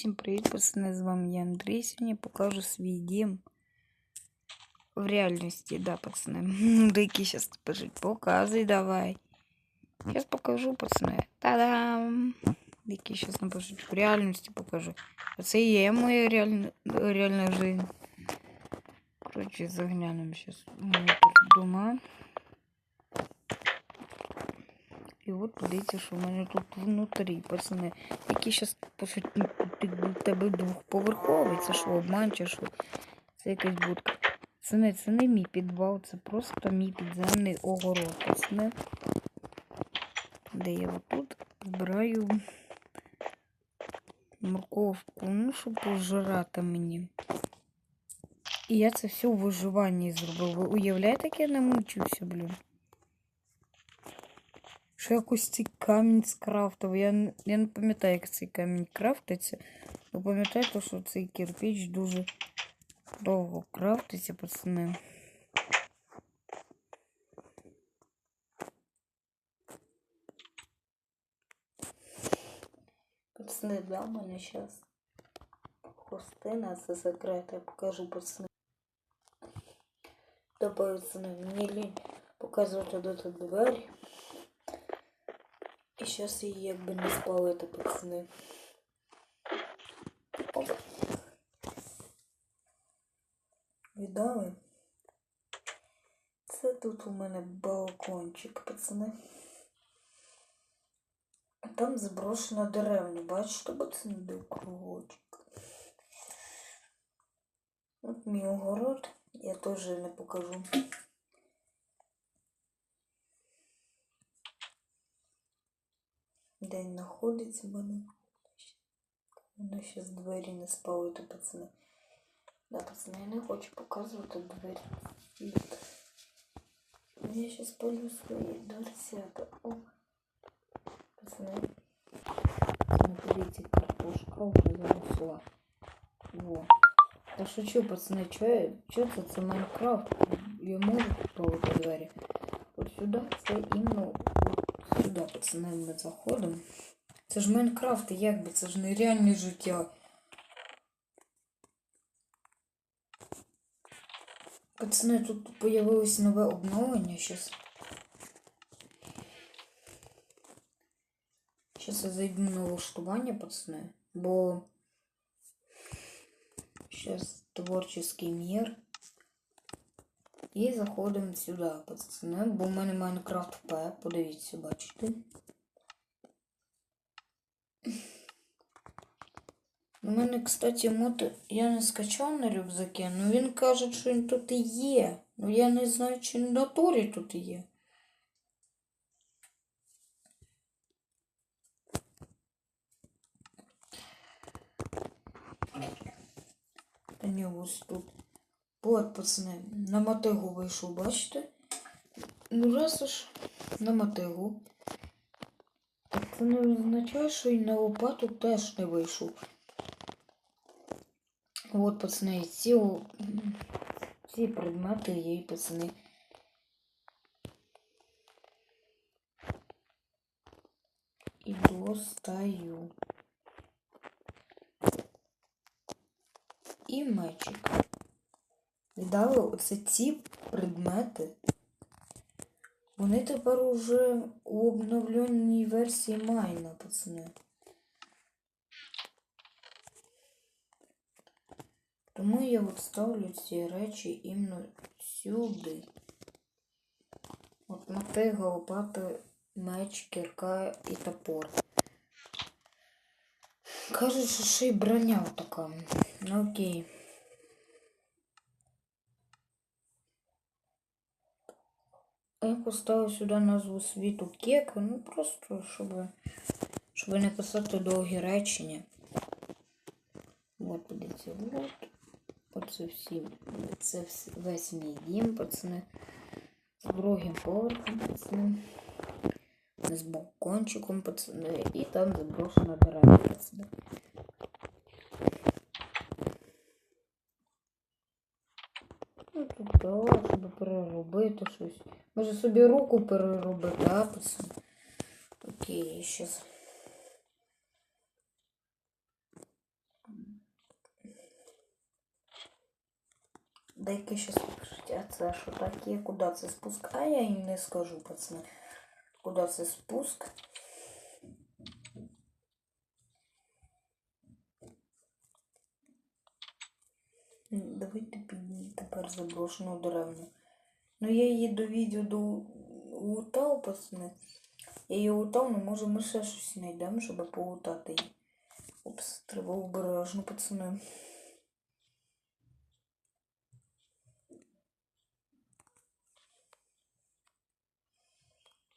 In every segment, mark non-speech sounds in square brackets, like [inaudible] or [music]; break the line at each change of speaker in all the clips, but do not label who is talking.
Всім привіт, пацани, з вами я Андрій. Сьогодні покажу свій дім в реальності, да, пацани. [laughs] Деякі зараз пишуть, показуй давай. Сейчас покажу, пацани. Та-дам! Деякі зараз напишуть, в реальності покажу. А це і є моя реальна, реальна жизнь. Коротше, заглянемо зараз дома. І от подивіться, що в мене тут внутрі, пацани. Які зараз пишуть, в тебе двохповерховий, це що, обман чи що? Це якась будка. Це не, це не мій підвал, це просто мій підземний огород. Пацани. Де я отут збираю морковку, ну, щоб пожирати мені. І я це все у виживанні зробив. Ви уявляєте, як я не мучився, блін? Що якось цей камінь скрафтив. Я, я не пам'ятаю, як цей камінь крафтиться. Ви пам'ятаєте, що цей кирпич дуже довго крафтиться, пацани. Пацани, да, у мене зараз хостина, це секрет, я покажу пацани. Да, пацани, мені лінь показувати до двері. Зараз її якби не спалити, пацани. Оп. Віддали? Це тут у мене балкончик, пацани. А там заброшена деревня, бачите, пацани, де кругочок. От мій огород, я теж не покажу. Де він знаходиться в мене. Воно ще з двері не спалити, пацани. Да, пацани, я не хочу показувати двері. От. Я ще спалю свої дверцята. О. Пацани. Пацани, подивіться, картошка вже заросла. Во. Та шучу, пацани, чо, я, чо це? Це Майнкрафт. Я можу попробувати двері. От сюди це іменно Сюди, пацани, ми заходимо. Це ж Майнкрафт, як би, це ж нереальне життя. Пацани, тут появилось нове обновлення щас. Щас я зайду на налаштування, пацани, бо щас творчий мір. І заходимо сюди, пацани, бо в мене Майнкрафт П, подивіться, бачите. У мене, кстати, мод я не скачав на рюкзаки, але він каже, що він тут і є. Ну я не знаю, чи в натурі тут є. Та ні, ось тут. От, пацани, на мотигу вийшов, бачите? Ну, раз уж на мотигу. Так це не означає, що і на лопату теж не вийшов. От, пацани, ці, ці предмети є, пацани. І достаю. І мечик. Віддали оце ці предмети. Вони тепер уже у обновленій версії Майна, пацани. Тому я от ставлю ці речі іменно сюди. От мотига, лопата, меч, кірка і топор. Кажуть, що ще й броня така. Ну окей. Я поставив сюди назву світу кека, ну просто, щоб, щоб не писати довгі речення. От, подивіться, от. Оце всі, це весь мій дім, пацани. З другим поверхом, пацани. З балкончиком, пацани. І там заброшена деревня, пацани. Ну, тут щоб переробити щось. Може собі руку переробити, а, пацан? Окей, я щас. Дай-ка сейчас а це що таке? куди це спуск? А я їм не скажу, пацани. Куди це спуск? Давайте підні тепер заброшену деревню. Ну я її до лутав, пацани. Я її лутав, ну може ми ще щось знайдемо, щоб полутати її. Опс, треба обережно, пацани.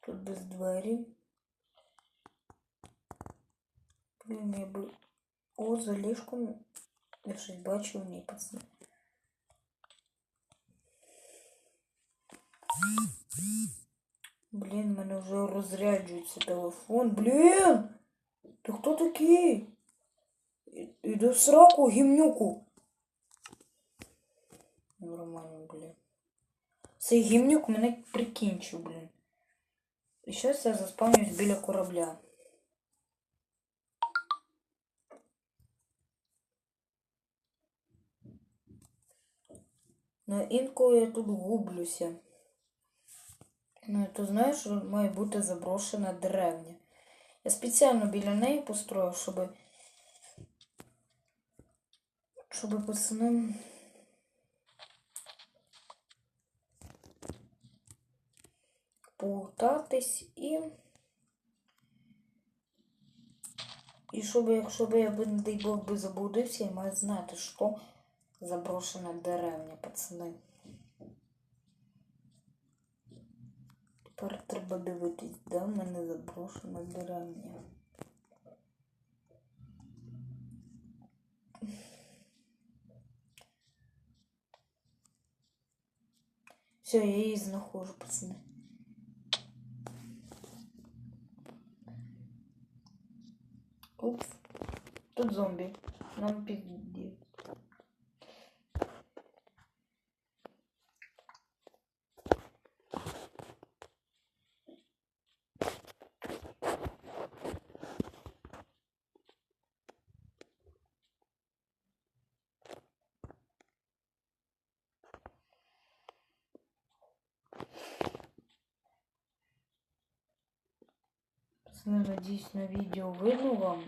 Тут без двері. Блін, я би... О, за ліжком я щось бачу в ній, пацани. Блін, в мене вже розряджується телефон. Блін! Ти хто такий? Іди в сраку, гімнюку. Нормально, блін. Цей гімнюк мене прикінчив, блін. І зараз я заспавнюсь біля корабля. Ну, інколи я тут гублюся. Ну, то знаєш, що має бути заброшена деревня. Я спеціально біля неї построїв, щоб. Щоб пацанам. Полутатись і. І щоб, якщо б я би, не дай Бог, би заблудився, я маю знати, що заброшена деревня, пацани. Тепер треба дивитись, де в мене заброшена деревня. Все, я її знаходжу, пацани. Упс. Тут зомбі. Нам пізді. Пацаны, надеюсь, на видео видно вам.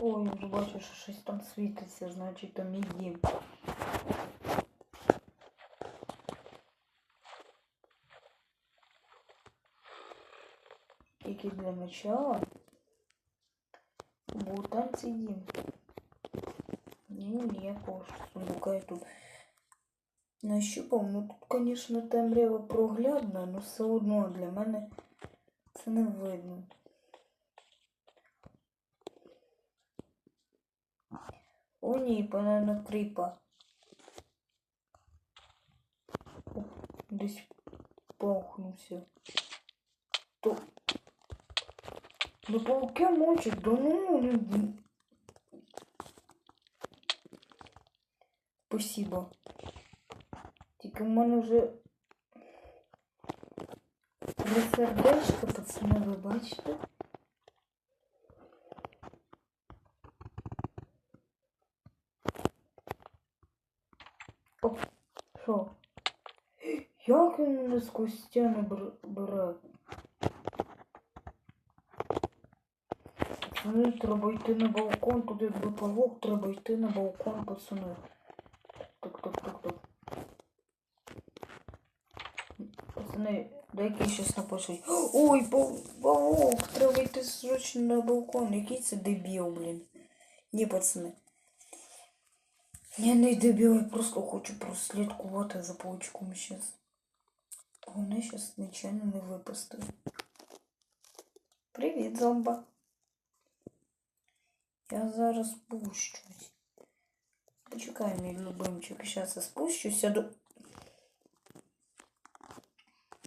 Ой, вже бачу, що щось там світиться, значить там мій дім. Для начала був там дім. Ні, ніякого сундука я тут нащупав. Ну тут, звісно, темрява проглядна, але все одно для мене це не видно. О, ні, банана кріпа. Десь пахнувся. То... Ну, пауки мочать, да ну, не... Спасибо. Тільки в мене вже три сердечка, пацани, ви бачите? О, що? [gasps] Як він мене костями бр- бере? Пацани, треба йти на балкон, тут якби павук, треба йти на балкон, пацани. Так. Пацани, деякі щось напишуть. Ой, пав- павук, треба йти срочно на балкон. Який це дебіл, блін. Ні, пацани. Я не дебіл, я просто хочу прослідкувати за паучком щас. Вони щас нечайно не випустили. Привіт, зомба. Я зараз спущусь. Почекай, мій любимчик. Сейчас я спущусь, я до...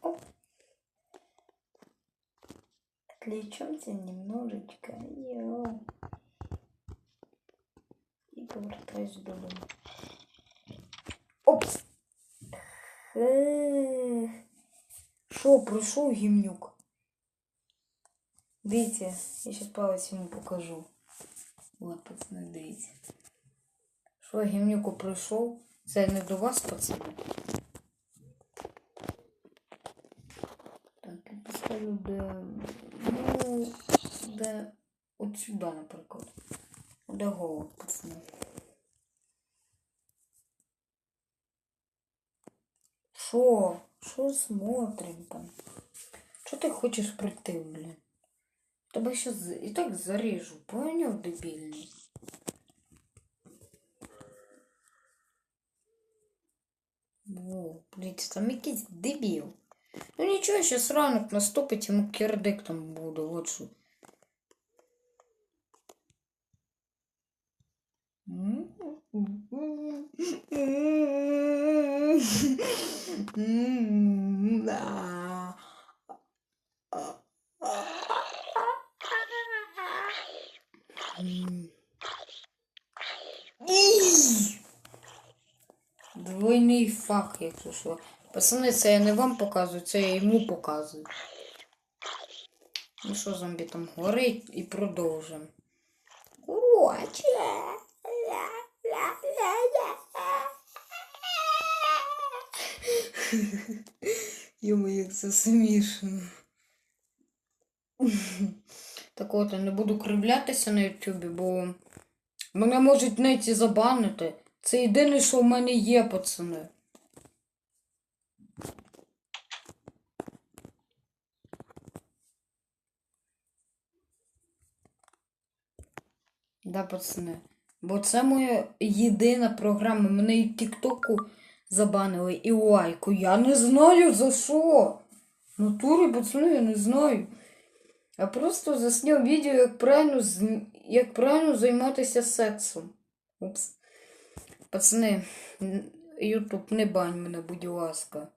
Оп. Отвлечемся немножечко. Йоу. И повертаюсь додому. Опс. Ех. Що, пройшов гімнюк? Дивіться, я зараз палець йому покажу. От, пацани, дивіться. Що, гімнюку пройшов? Це не до вас, пацани? Так, я поставлю де. Ну, де. От сюди, наприклад. Де голод, пацани. Шо? Шо смотрим там? Що ти хочеш прийти, блін? Тебе щас і так заріжу, поняв, дебільний? Во, блін, там якийсь дебіл. Ну нічого, щас ранок наступить, йому кирдик там буде, от що. Да. Якщо що. Пацани, це я не вам показую, це я йому показую. Ну що, зомбі там горить і продовжимо. Короче. Йому як це смішно. Так от, я не буду кривлятися на Ютубі, бо мене можуть навіть і забанити. Це єдине, що в мене є, пацани. Да, пацани. Бо це моя єдина програма. Мене і Тіктоку забанили, і лайку. Я не знаю за що. Натурі, пацани, я не знаю. Я просто засняв відео, як правильно, як правильно займатися сексом. Упс. Пацани, Ютуб, не бань мене, будь ласка.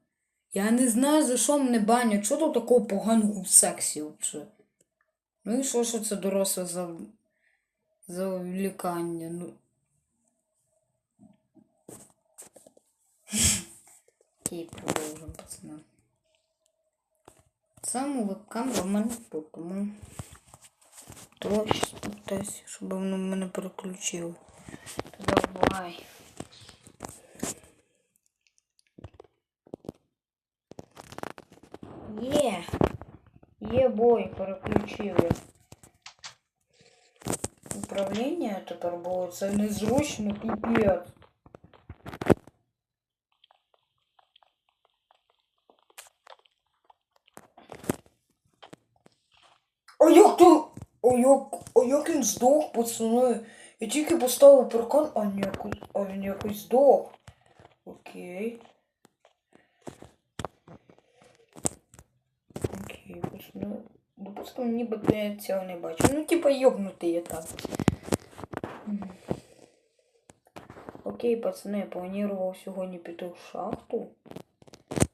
Я не знаю, за що мене банять. Що тут такого поганого в сексі? Ну і що, що це доросле за завлікання. Ну. Окей, продовжуємо, пацани. Саму веб-камеру в мене тут, тому трохи спитайся, щоб воно мене переключило. Тоді бувай. Є! Є бой, переключив я. Тепер було це незручно, піпець. А як то? А як, а як він здох, пацани? Я тільки поставив паркан, а якось, а він якось здох. Окей. Окей, пацани. Допустимо, ніби я цього не бачу. Ну, типа йобнутий я так. Окей, пацани, я планував сьогодні піти в шахту.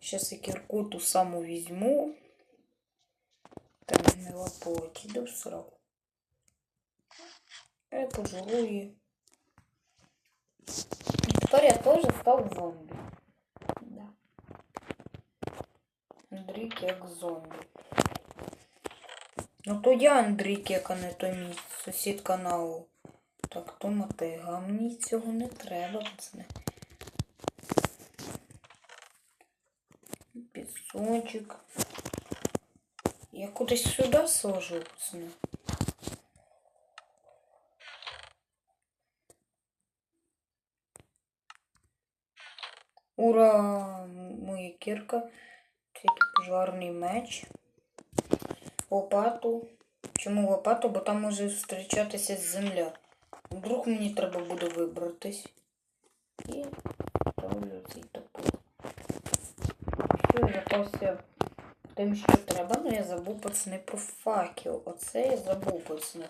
Щас я кірку ту саму візьму. Там не лапоть, іду в сраку. Я пожру її. Тепер я теж став зомбі. Да. Андрійк як зомбі. Ну то я Андрійк, а не то мій сусід каналу. Так, то мотига. Мені цього не треба, пацани. Пісочок. Я кудись сюди сложу, пацани. Ура! Моя кірка. Тільки пожарний меч. Лопату. Чому лопату? Бо там може зустрічатися земля. Вдруг мені треба буде вибратись. І ставлю цей топор. Я запався тим, що треба, але я забув пацани про факел. Оце я забув пацани.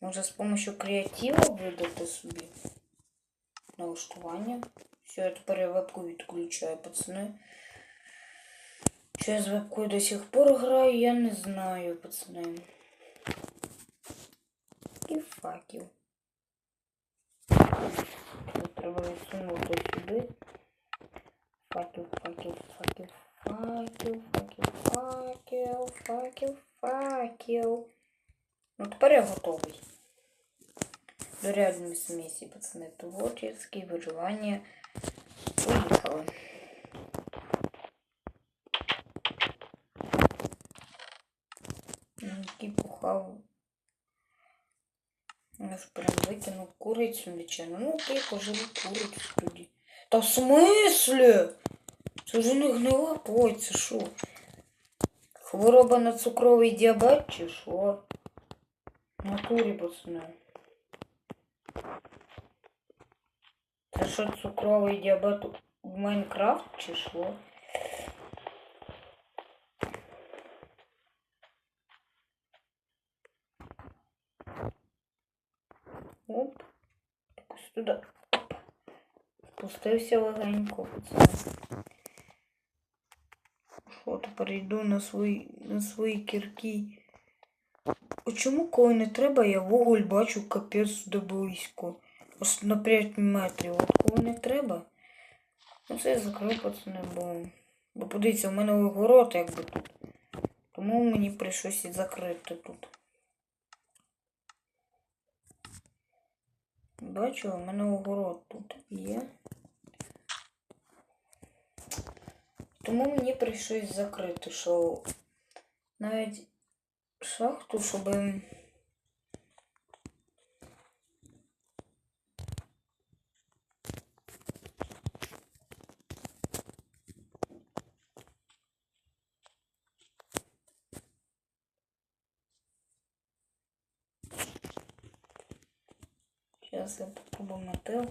Може з допомогою креатива видати собі налаштування. Все, я тепер я вебку відключаю, пацани. Що я з вебкою до сих пор граю, я не знаю, пацани. І факел. Треба відсунути сюди. Факел, факел, факел, факел, факел, факел, факел, факел. Ну, тепер я готовий. До реальної смесі, пацани. Творческие виживання. Поїхали. Який пухав. Я ж прям викинув курицю нечайно. Ну окей, поживу курицю тоді. Та в смислі? Це вже не гнила це що? Хвороба на цукровий діабет чи що? В Натурі, пацани. Це що цукровий діабет в Майнкрафт чи що? Оп. Якось туди. Оп. Спустився легенько. Що, тепер йду на свої, на свої кірки. А чому, коли не треба, я вуголь бачу капець близько. Ось на 5 метрів. От коли не треба. Ну це я закрив, пацани, бо. Бо подивіться, у мене огород якби тут. Тому мені прийшлося і закрити тут. Бачу, у мене огород тут є. Тому мені прийшлось закрити, що навіть шахту, щоб Сейчас я попробую мотел.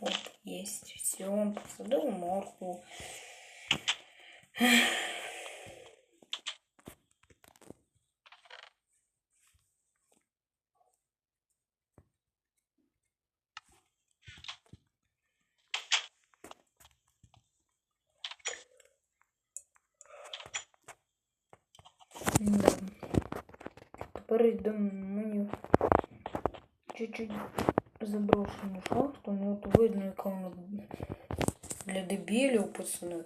Вот, есть все. Посадил морку. Да. Тепер йдемо мою чуть-чуть заброшену шахту. Ну от видно, яка вона для дебілів, пацани.